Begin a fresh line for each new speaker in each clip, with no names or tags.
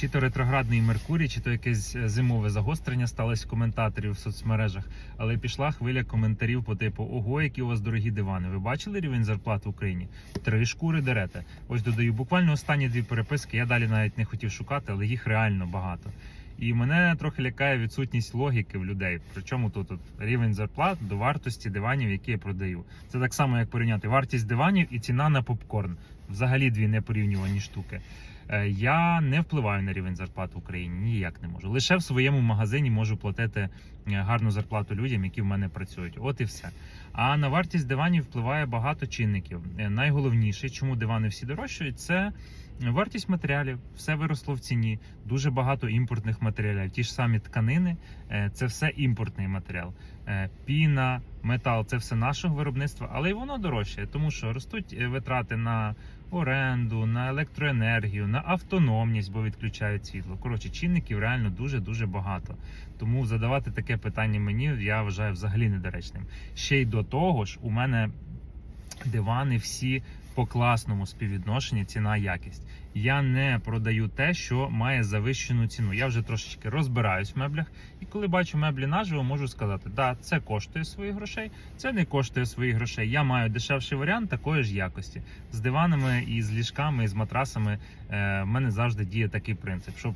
чи то ретроградний Меркурій, чи то якесь е, зимове загострення сталося коментаторів в соцмережах. Але пішла хвиля коментарів по типу: Ого, які у вас дорогі дивани. Ви бачили рівень зарплат в Україні? Три шкури дерете. Ось додаю буквально останні дві переписки. Я далі навіть не хотів шукати, але їх реально багато. І мене трохи лякає відсутність логіки в людей. Причому тут от рівень зарплат до вартості диванів, які я продаю. Це так само, як порівняти вартість диванів і ціна на попкорн. Взагалі дві непорівнювані штуки. Е, Я не впливаю на рівень зарплат в Україні, ніяк не можу. Лише в своєму магазині можу платити е, гарну зарплату людям, які в мене працюють. От і все. А на вартість диванів впливає багато чинників. Е, Найголовніший, чому дивани всі дорожчають, це вартість матеріалів. Все виросло в ціні. Дуже багато імпортних матеріалів. Ті ж самі тканини, це все імпортний матеріал. Піна, метал це все нашого виробництва, але й воно дорожче, тому що ростуть е, витрати на оренду, на електроенергію, на автономність, бо відключають світло. Коротше, чинників реально дуже дуже багато. Тому задавати таке питання мені я вважаю взагалі недоречним. Ще й до того ж, у мене дивани всі по класному співвідношенні ціна якість. Я не продаю те, що має завищену ціну. Я вже трошечки розбираюсь в меблях, і коли бачу меблі наживо, можу сказати, да, це коштує своїх грошей, це не коштує своїх грошей. Я маю дешевший варіант такої ж якості. З диванами і з ліжками, і з матрасами е, в мене завжди діє такий принцип, щоб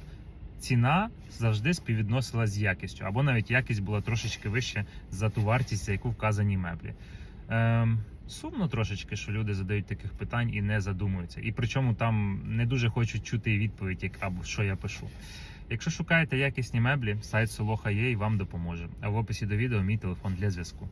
ціна завжди співвідносилась з якістю, або навіть якість була трошечки вища за ту вартість, за яку вказані меблі. Ем, сумно трошечки, що люди задають таких питань і не задумуються. І причому там не дуже хочуть чути відповідь, як або що я пишу. Якщо шукаєте якісні меблі, сайт Солоха є вам допоможе. А в описі до відео мій телефон для зв'язку.